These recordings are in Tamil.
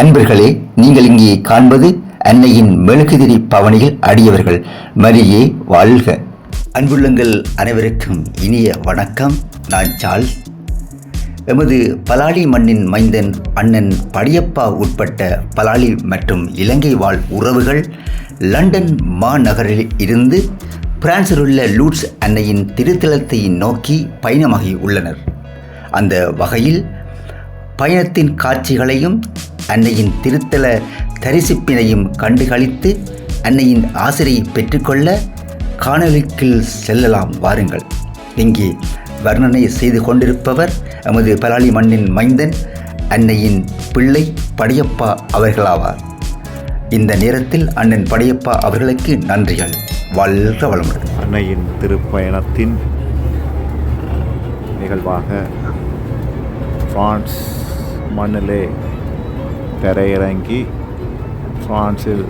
அன்பர்களே நீங்கள் இங்கே காண்பது அன்னையின் மெழுகுதிரி பவனியில் அடியவர்கள். மரியே வாழ்க. அன்புள்ளங்கள் அனைவருக்கும் இனிய வணக்கம். நான் சார்ல்ஸ் எமது பலாலி மண்ணின் மைந்தன் அண்ணன் படியப்பா உட்பட்ட பலாலி மற்றும் இலங்கை வாழ் உறவுகள் லண்டன் மாநகரில் இருந்து பிரான்சில் உள்ள லூட்ஸ் அன்னையின் திருத்தலத்தை நோக்கி பயணமாகி உள்ளனர். அந்த வகையில் பயணத்தின் காட்சிகளையும் அன்னையின் திருத்தல தரிசிப்பினையும் கண்டுகளித்து அன்னையின் ஆசிரியை பெற்றுக்கொள்ள காணொலிக்குள் செல்லலாம். வாருங்கள். இங்கே வர்ணனை செய்து கொண்டிருப்பவர் எமது பலாளி மண்ணின் மைந்தன் அன்னையின் பிள்ளை படையப்பா அவர்களாவார். இந்த நேரத்தில் அண்ணன் படையப்பா அவர்களுக்கு நன்றிகள். வாழ்க வளமுடன். அன்னையின் திருப்பயணத்தின் நிகழ்வாக பிரான்ஸ் மண்ணிலே தரையிறங்கி ஃப்ரான்ஸில்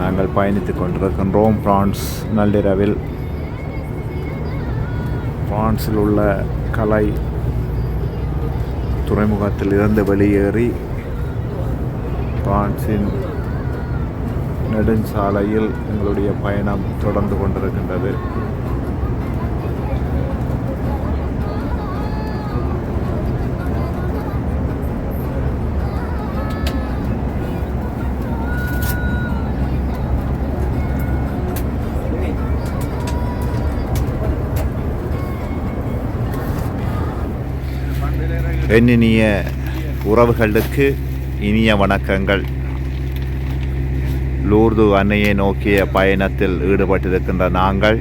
நாங்கள் பயணித்து கொண்டிருக்கின்றோம். பிரான்ஸ் நள்ளிரவில் ஃப்ரான்ஸில் உள்ள கலை துறைமுகத்தில் இருந்து வெளியேறி பிரான்சின் நெடுஞ்சாலையில் எங்களுடைய பயணம் தொடர்ந்து கொண்டிருக்கின்றது. பெண்ணினிய உறவுகளுக்கு இனிய வணக்கங்கள். லூர்து அன்னையை நோக்கிய பயணத்தில் ஈடுபட்டிருக்கின்ற நாங்கள்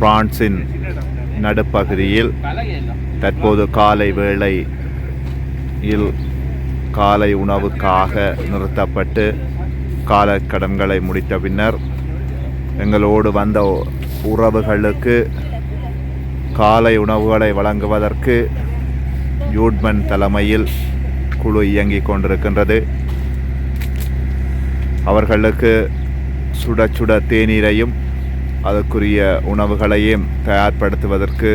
பிரான்சின் நடுப்பகுதியில் தற்போது காலை வேளையில் காலை உணவுக்காக நிறுத்தப்பட்டு காலக்கடன்களை முடித்த பின்னர் எங்களோடு வந்த உறவுகளுக்கு காலை உணவுகளை வழங்குவதற்கு யூட்மன் தலைமையில் குழு இயங்கிக் கொண்டிருக்கின்றது. அவர்களுக்கு சுட சுட தேநீரையும் அதற்குரிய உணவுகளையும் தயார்படுத்துவதற்கு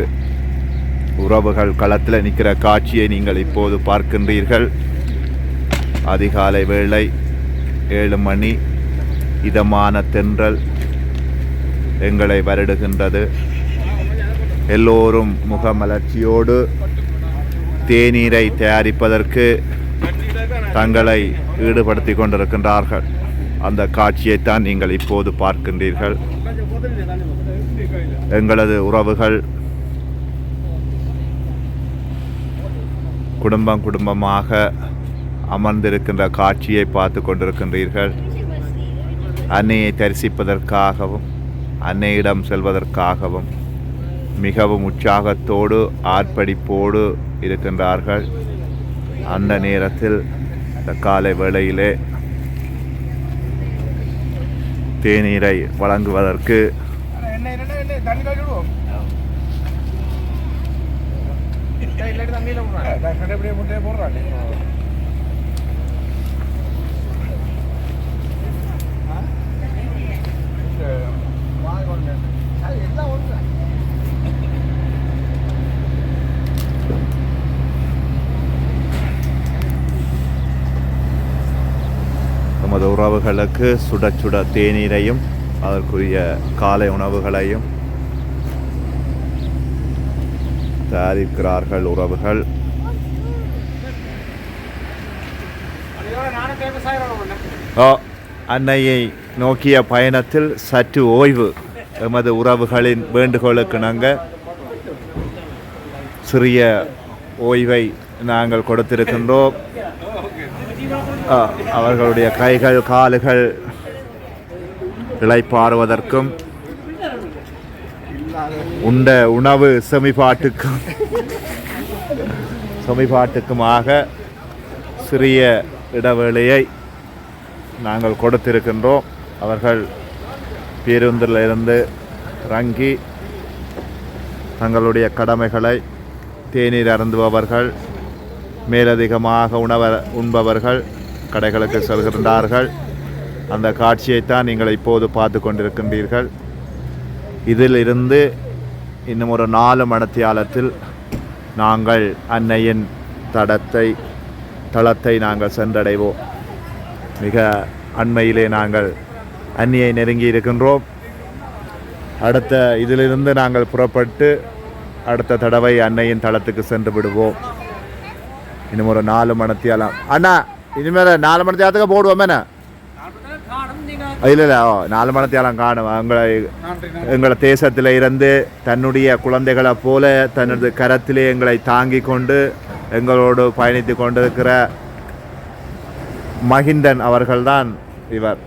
உறவுகள் களத்தில் நிற்கிற காட்சியை நீங்கள் இப்போது பார்க்கின்றீர்கள். அதிகாலை வேளை ஏழு மணி இதமான தென்றல் எங்களை வருடுகின்றது. எல்லோரும் முகமலர்ச்சியோடு தேநீரை தயாரிப்பதற்கு தங்களை ஈடுபடுத்தி கொண்டிருக்கின்றார்கள். அந்த காட்சியைத்தான் நீங்கள் இப்போது பார்க்கின்றீர்கள். எங்களது உறவுகள் குடும்பம் குடும்பமாக அமர்ந்திருக்கின்ற காட்சியை பார்த்து கொண்டிருக்கின்றீர்கள். அன்னையை தரிசிப்பதற்காகவும் அன்னையிடம் செல்வதற்காகவும் மிகவும் உற்சாகத்தோடு ஆர்ப்பரிப்போடு இருக்கின்றார்கள். அந்த நேரத்தில் இந்த காலை வேளையிலே தேநீரை வழங்குவதற்கு நமது உறவுகளுக்கு சுட சுட தேநீரையும் அதற்குரிய காலை உணவுகளையும் தயாரிக்கிறார்கள் உறவுகள். ஓ, அன்னையை நோக்கிய பயணத்தில் சற்று ஓய்வு எமது உறவுகளின் வேண்டுகோளுக்கு நாங்கள் சிறிய ஓய்வை நாங்கள் கொடுத்திருக்கின்றோம். அவர்களுடைய கைகள் காலுகள் இழைப்பாறுவதற்கும் உண்ட உணவு செமிபாட்டுக்கும் செமிபாட்டுக்குமாக சிறிய இடைவேளையை நாங்கள் கொடுத்திருக்கின்றோம். அவர்கள் பேருந்தில் இருந்து இறங்கி தங்களுடைய கடமைகளை தேநீர் அருந்துபவர்கள் மேலதிகமாக உணவ உண்பவர்கள் கடைகளுக்கு செல்கின்றார்கள். அந்த காட்சியைத்தான் நீங்கள் இப்போது பார்த்து கொண்டிருக்கின்றீர்கள். இதிலிருந்து இன்னும் ஒரு நாலு மணத்தியாலத்தில் நாங்கள் அன்னையின் தடத்தை தளத்தை நாங்கள் சென்றடைவோம். மிக அண்மையிலே நாங்கள் அன்னியை நெருங்கி இருக்கின்றோம். அடுத்த இதிலிருந்து நாங்கள் புறப்பட்டு அடுத்த தடவை அன்னையின் தளத்துக்கு சென்று விடுவோம். இன்னும் ஒரு நாலு மணத்தியாலம். அண்ணா இனிமேல் நாலு மணத்தியாலத்துக்கு போடுவோம் என்ன இல்லை இல்லை ஓ நாலு மணத்தியாலம் காணும் எங்களை எங்களை தேசத்தில் இருந்து தன்னுடைய குழந்தைகளைப் போல தனது கரத்திலே எங்களை தாங்கி கொண்டு எங்களோடு பயணித்து கொண்டிருக்கிற மகிந்தன் அவர்கள்தான் இவர்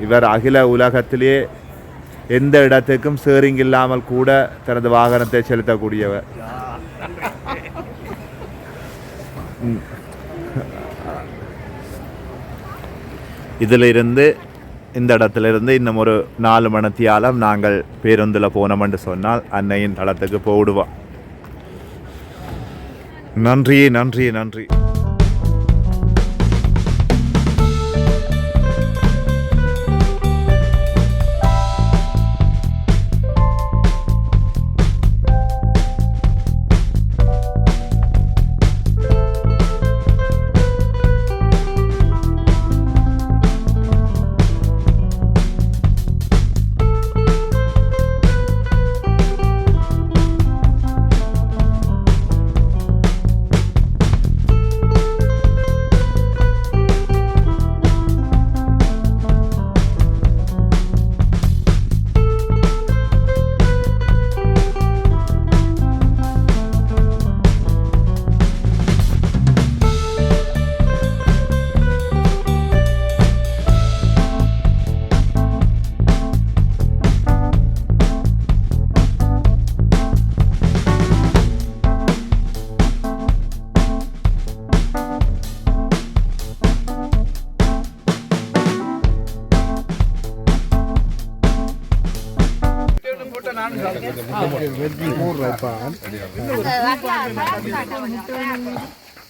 இவர் அகில உலகத்திலேயே எந்த இடத்துக்கும் சேரிங் இல்லாமல் கூட தனது வாகனத்தை செலுத்தக்கூடியவர் இதிலிருந்து இந்த இடத்துலேருந்து இன்னும் ஒரு நாலு மணித்தியாலம் நாங்கள் பேருந்தில் போனோமென்று சொன்னால் அன்னையின் தளத்துக்கு போடுவோம். நன்றி நன்றி நன்றி.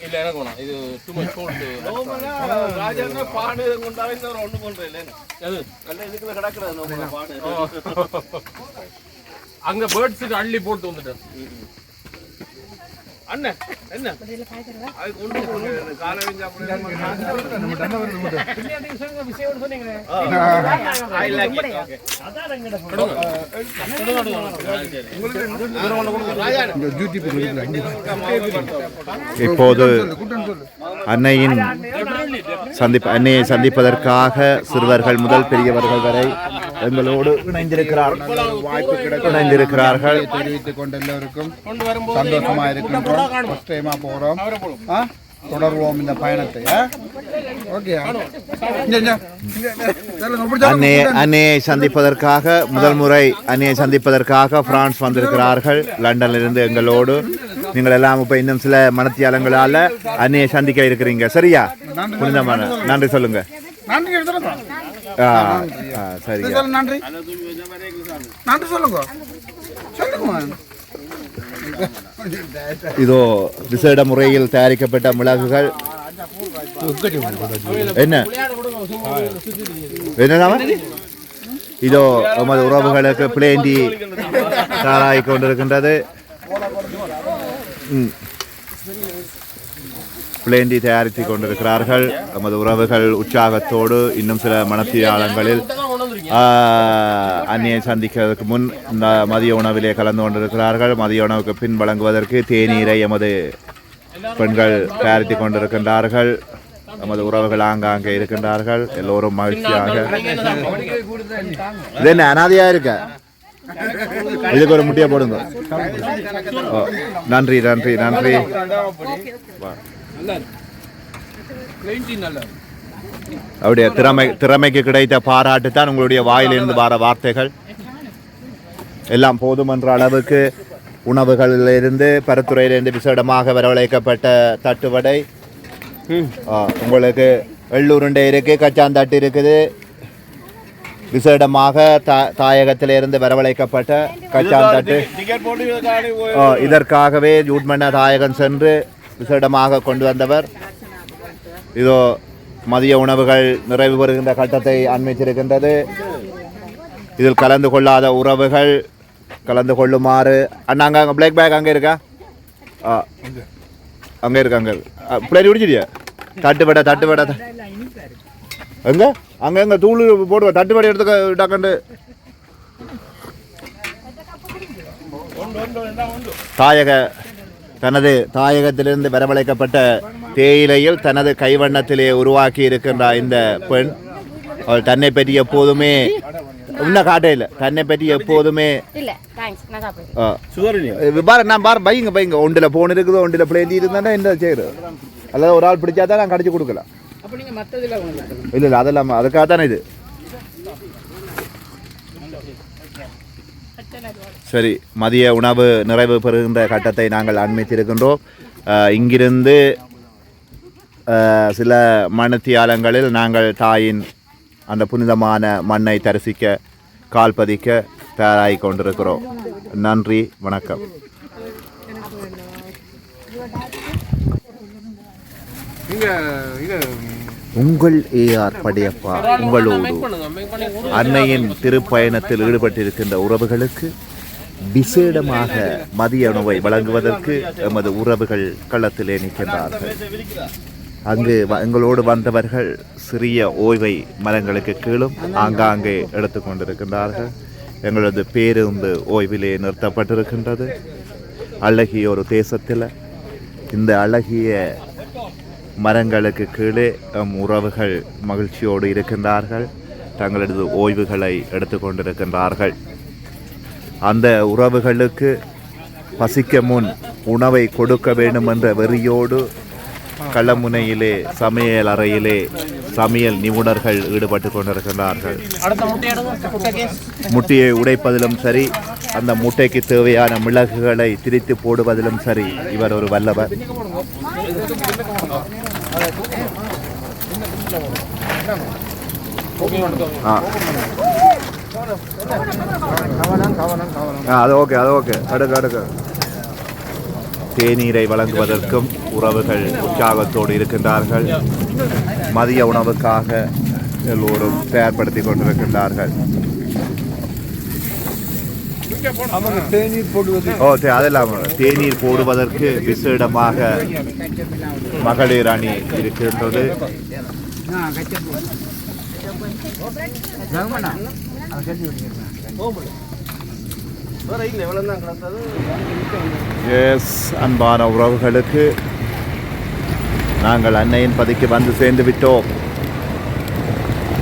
இல்ல எனக்கு வேணாம் இது டூ மச் ஃபோல்ட் ராஜாங்க பாடு கொண்டாவே இந்த ஒண்ணு பண்றேன் இல்ல நல்ல இதுக்குள்ள கிடக்குறது பாடு அங்க பேர்ட்ஸ் அள்ளி போட்டு வந்துட்டேன் அண்ணன் என்ன? இப்போது அன்னையின் சந்திப்பு அன்னையை சந்திப்பதற்காக சிறுவர்கள் முதல் பெரியவர்கள் வரை எங்களோடு இணைந்திருக்கிறார்கள் இணைந்திருக்கிறார்கள். தெரிவித்துக் கொண்ட எல்லோருக்கும் சந்தோஷமா இருக்கின்றோம். ஃபர்ஸ்ட் டைமா போறோம் ஆ? தொடர்வோம் இந்த பயணத்தை ஓகே அன்னையை சந்திப்பதற்காக முதல் முறை அன்னையை சந்திப்பதற்காக பிரான்ஸ் வந்திருக்கிறார்கள் லண்டனிலிருந்து எங்களோடு நீங்கள் எல்லாம் இப்போ இன்னும் சில மனத்தியாலங்களால அன்னையை சந்திக்க இருக்கிறீங்க சரியா புனிதமான நன்றி சொல்லுங்க சொல்லுங்க நன்றி நன்றி சொல்லுங்க சொல்லுங்க இதோ விசேட முறையில் தயாரிக்கப்பட்ட மிளகுகள் என்ன இதோ நமது உறவுகளுக்கு பிளேண்டி தயாராகி கொண்டிருக்கின்றது ம். பிளேண்டி தயாரித்து கொண்டிருக்கிறார்கள் நமது உறவுகள் உற்சாகத்தோடு இன்னும் சில மனத்தியாளங்களில் அந்நியை சந்திக்கிறதுக்கு முன் இந்த மதிய உணவிலே கலந்து கொண்டிருக்கிறார்கள் மதிய உணவுக்கு பின் வழங்குவதற்கு தேநீரை எமது பெண்கள் தயாரித்து கொண்டிருக்கின்றார்கள் நமது உறவுகள் ஆங்காங்கே இருக்கின்றார்கள் எல்லோரும் மகிழ்ச்சியாக இது என்ன அனாதையா இருக்க இதுக்கு ஒரு முட்டியை போடுங்க ஓ, நன்றி நன்றி நன்றி அவருடைய திறமை திறமைக்கு கிடைத்த பாராட்டு தான் உங்களுடைய வாயிலிருந்து வர வார்த்தைகள். எல்லாம் போதும் என்ற அளவுக்கு உணவுகளிலிருந்து பருத்துறையிலிருந்து விசேடமாக வரவழைக்கப்பட்ட தட்டுவடை. உங்களுக்கு எள்ளுருண்டை இருக்கு கச்சாந்தட்டு இருக்குது. விசேடமாக தா தாயகத்திலிருந்து வரவழைக்கப்பட்ட கச்சாந்தட்டு. இதற்காகவே ஜூட்மன்ன தாயகம் சென்று விசேடமாக கொண்டு வந்தவர். இதோ மதிய உணவுகள் நிறைவு பெறுகின்ற கட்டத்தை அண்மித்திருக்கின்றது. இதில் கலந்து கொள்ளாத உறவுகள் கலந்து கொள்ளுமாறு. அண்ணா அங்கே அங்கே பிளாக் பேக் அங்கே இருக்கா? ஆ. அங்கே இருக்கு அங்கே பிளேட் குடிச்சிட்டியா தட்டுவடை தட்டுவடை த- எங்க? அங்கே எங்கே தூள் போடுவோம் தட்டுவடை எடுத்துக்க டக்கண்டு தாயக தனது தாயகத்திலிருந்து வரவழைக்கப்பட்ட தேயிலையில் தனது கைவண்ணத்திலே உருவாக்கி இருக்கின்ற இந்த பெண். அவள் தன்னை பற்றி எப்போதுமே இன்னும் காட்டே இல்லை. தன்னை பற்றி எப்போதுமே இல்ல தேங்க்ஸ் நான் சாப்பிடுறேன். ஆ. பாரு நான் பாரு பைங்க பைங்க ஒன்றில் போன் இருக்குது ஒன்றில் பிளேண்டி இருந்தா என்ன செய்யுது அதாவது ஒரு ஆள் பிடிச்சா தான் நான் கடிச்சு கொடுக்கலாம். இல்லை இல்லை அதெல்லாம் அதுக்காக தானே இது. சரி மதிய உணவு நிறைவு பெறுகின்ற கட்டத்தை நாங்கள் அண்மித்திருக்கின்றோம் இங்கிருந்து சில மணத்தியாலங்களில் நாங்கள் தாயின் அந்த புனிதமான மண்ணை தரிசிக்க கால் பதிக்க தயாராகி கொண்டிருக்கிறோம். நன்றி வணக்கம். உங்கள் ஏஆர் படையப்பா உங்களோடு. அன்னையின் திருப்பயணத்தில் ஈடுபட்டிருக்கின்ற உறவுகளுக்கு விசேடமாக மதிய உணவை வழங்குவதற்கு எமது உறவுகள் களத்திலே நிற்கின்றார்கள். அங்கு வ- எங்களோடு வந்தவர்கள் சிறிய ஓய்வை மரங்களுக்கு கீழும் ஆங்காங்கே எடுத்துக்கொண்டிருக்கின்றார்கள் எங்களது பேருந்து ஓய்விலே நிறுத்தப்பட்டிருக்கின்றது. அழகிய ஒரு தேசத்தில் இந்த அழகிய மரங்களுக்கு கீழே எம் உறவுகள் மகிழ்ச்சியோடு இருக்கின்றார்கள். தங்களது ஓய்வுகளை எடுத்துக்கொண்டிருக்கின்றார்கள் அந்த உறவுகளுக்கு பசிக்க முன் உணவை கொடுக்க வேண்டும் என்ற வெறியோடு களமுனையிலே சமையல் அறையிலே சமையல் நிபுணர்கள் ஈடுபட்டு கொண்டிருக்கின்றார்கள். முட்டையை உடைப்பதிலும் சரி அந்த முட்டைக்கு தேவையான மிளகுகளை திரித்து போடுவதிலும் சரி இவர் ஒரு வல்லவர். அது ஓகே அது ஓகே. அடுக்கு அடுக்கு தேநீரை வழங்குவதற்கும் உறவுகள் உற்சாகத்தோடு இருக்கின்றார்கள். மதிய உணவுக்காக எல்லோரும் தயார்படுத்தி கொண்டிருக்கின்றார்கள். ஓ அதெல்லாம் தேநீர் போடுவதற்கு விசேடமாக மகளிர் அணி இருக்கின்றது இல்ல எவ்வளவு தான் கிடந்தது எஸ் அன்பான உறவுகளுக்கு. நாங்கள் அன்னையின் பதிக்கு வந்து சேர்ந்து விட்டோம்.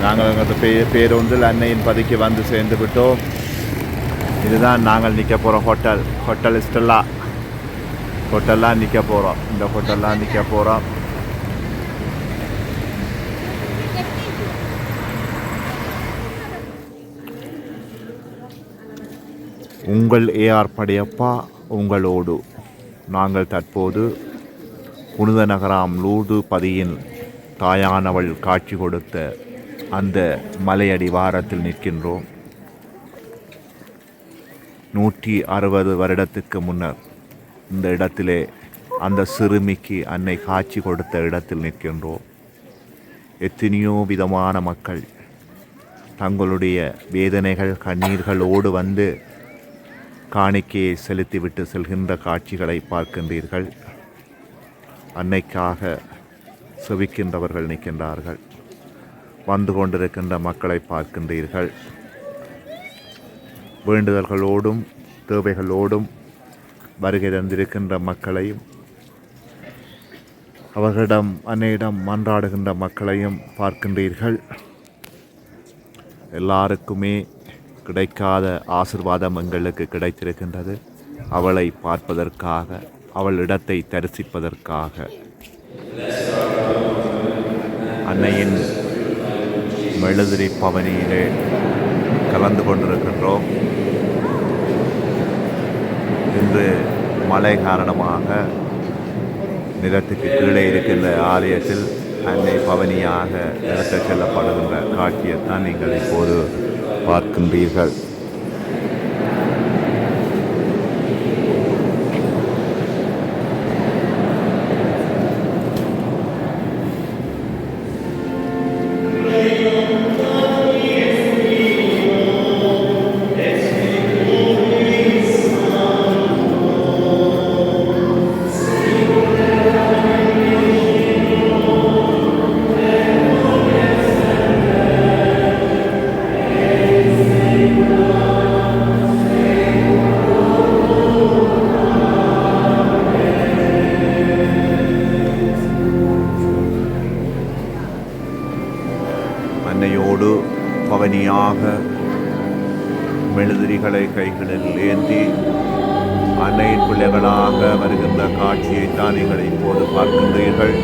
நாங்கள் எங்களது பே பேருந்தில் அன்னையின் பதிக்கு வந்து சேர்ந்து விட்டோம். இதுதான் நாங்கள் நிற்க போகிறோம் ஹோட்டல். Hotel Stella. ஹோட்டல்லாம் நிற்க போகிறோம் இந்த ஹோட்டல்லாம் நிற்க போகிறோம் உங்கள் ஏஆர் படையப்பா உங்களோடு. நாங்கள் தற்போது புனித நகராம் லூர்து பதியின் தாயானவள் காட்சி கொடுத்த அந்த மலையடி வாரத்தில் நிற்கின்றோம். நூற்றி அறுபது வருடத்துக்கு முன்னர் இந்த இடத்திலே அந்த சிறுமிக்கு அன்னை காட்சி கொடுத்த இடத்தில் நிற்கின்றோம். எத்தனையோ விதமான மக்கள் தங்களுடைய வேதனைகள் கண்ணீர்களோடு வந்து காணிக்கையை செலுத்திவிட்டு செல்கின்ற காட்சிகளை பார்க்கின்றீர்கள். அன்னைக்காக செவிக்கின்றவர்கள் நிற்கின்றார்கள். வந்து கொண்டிருக்கின்ற மக்களை பார்க்கின்றீர்கள். வேண்டுதல்களோடும் தேவைகளோடும் வருகை தந்திருக்கின்ற மக்களையும் அவர்களிடம் அன்னையிடம் மன்றாடுகின்ற மக்களையும் பார்க்கின்றீர்கள். எல்லாருக்குமே கிடைக்காத ஆசிர்வாதம் எங்களுக்கு கிடைத்திருக்கின்றது. அவளை பார்ப்பதற்காக அவள் இடத்தை தரிசிப்பதற்காக. அன்னையின் மெழுதிரி பவனியிலே கலந்து கொண்டிருக்கின்றோம். இன்று மழை காரணமாக நிலத்துக்கு கீழே இருக்கின்ற ஆலயத்தில் அன்னை பவனியாக நிலத்தை செல்லப்படுகின்ற காட்சியைத்தான் நீங்கள் இப்போது பார்க்கின்றீர்கள். மெழுதிரிகளை கைகளில் ஏந்தி அன்னையின் பிள்ளைகளாக வருகின்ற காட்சியை தான் நீங்கள் இப்போது பார்க்கின்றீர்கள்.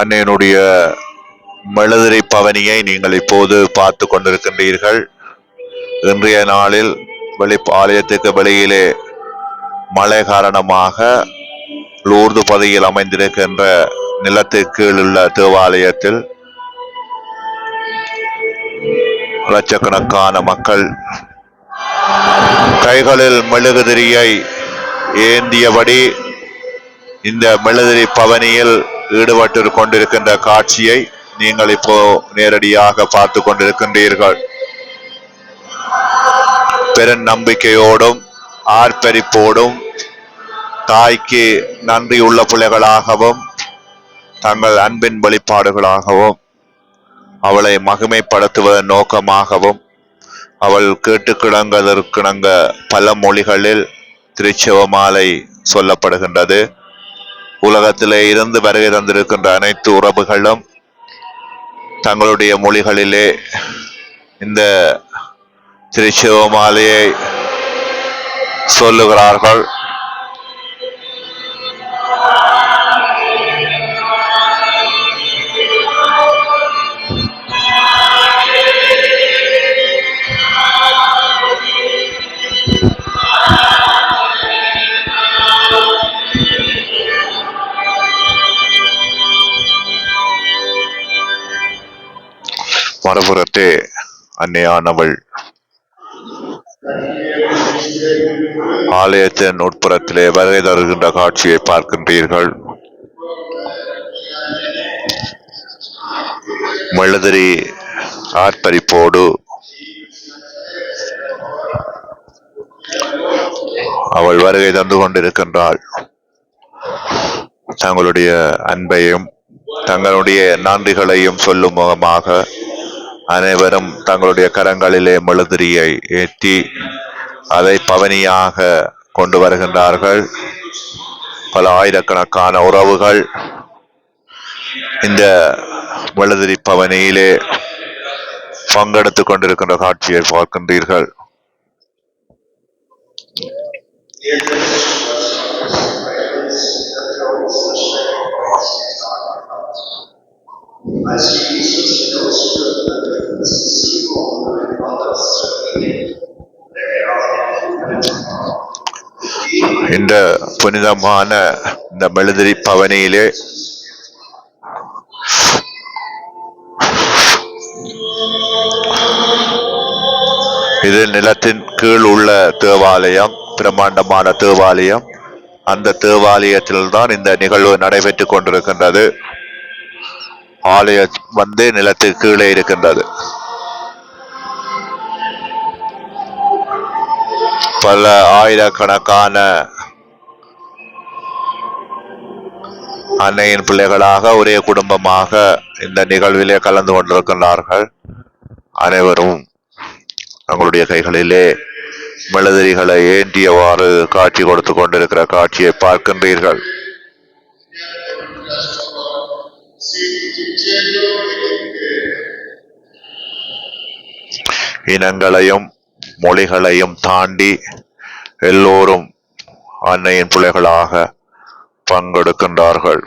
அன்னையனுடைய மெழுதிரை பவனியை நீங்கள் இப்போது பார்த்து கொண்டிருக்கின்றீர்கள். இன்றைய நாளில் வெளி ஆலயத்துக்கு வெளியிலே மழை காரணமாக லூர்து பதையில் அமைந்திருக்கின்ற நிலத்திற்கு கீழ் உள்ள தேவாலயத்தில் லட்சக்கணக்கான மக்கள் கைகளில் மெழுகுதிரியை ஏந்தியபடி இந்த மெழுதிரி பவனியில் ஈடுபட்டு கொண்டிருக்கின்ற காட்சியை நீங்கள் இப்போ நேரடியாக பார்த்து கொண்டிருக்கின்றீர்கள். பெரும் நம்பிக்கையோடும் ஆர்ப்பரிப்போடும் தாய்க்கு நன்றியுள்ள பிள்ளைகளாகவும் தங்கள் அன்பின் வெளிப்பாடுகளாகவும் அவளை மகிமைப்படுத்துவதன் நோக்கமாகவும் அவள் கேட்டுக்கிடங்கதற்கிணங்க பல மொழிகளில் திருச்செவமாலை சொல்லப்படுகின்றது. உலகத்திலே இருந்து வருகை தந்திருக்கின்ற அனைத்து உறவுகளும் தங்களுடைய மொழிகளிலே இந்த திருச்சிவமாலையை சொல்லுகிறார்கள். மறுபுறத்தே அன்னையானவள். ஆலயத்தின் உட்புறத்திலே வருகை தருகின்ற காட்சியை பார்க்கின்றீர்கள். மெழுதிரி ஆர்ப்பரிப்போடு அவள் வருகை தந்து கொண்டிருக்கின்றாள். தங்களுடைய அன்பையும் தங்களுடைய நன்றிகளையும் சொல்லும் முகமாக அனைவரும் தங்களுடைய கரங்களிலே மெழுதிரியை ஏற்றி அதை பவனியாக கொண்டு வருகின்றார்கள். பல ஆயிரக்கணக்கான உறவுகள் இந்த மெழுதிரி பவனியிலே பங்கெடுத்துக் கொண்டிருக்கின்ற காட்சியை பார்க்கின்றீர்கள். இந்த புனிதமான இந்த மெழுதிரி பவனியிலே இது நிலத்தின் கீழ் உள்ள தேவாலயம் பிரம்மாண்டமான தேவாலயம். அந்த தேவாலயத்தில்தான் இந்த நிகழ்வு நடைபெற்றுக் கொண்டிருக்கின்றது. ஆலயம் வந்து நிலத்துக்கு கீழே இருக்கின்றது. பல ஆயிரக்கணக்கான அன்னையின் பிள்ளைகளாக ஒரே குடும்பமாக இந்த நிகழ்விலே கலந்து கொண்டிருக்கின்றார்கள். அனைவரும் தங்களுடைய கைகளிலே மெழுதிரிகளை ஏந்தியவாறு காட்சி கொடுத்து கொண்டிருக்கிற காட்சியை பார்க்கின்றீர்கள். இனங்களையும் மொழிகளையும் தாண்டி எல்லோரும் அன்னையின் பிள்ளைகளாக பங்கெடுக்கின்றார்கள்.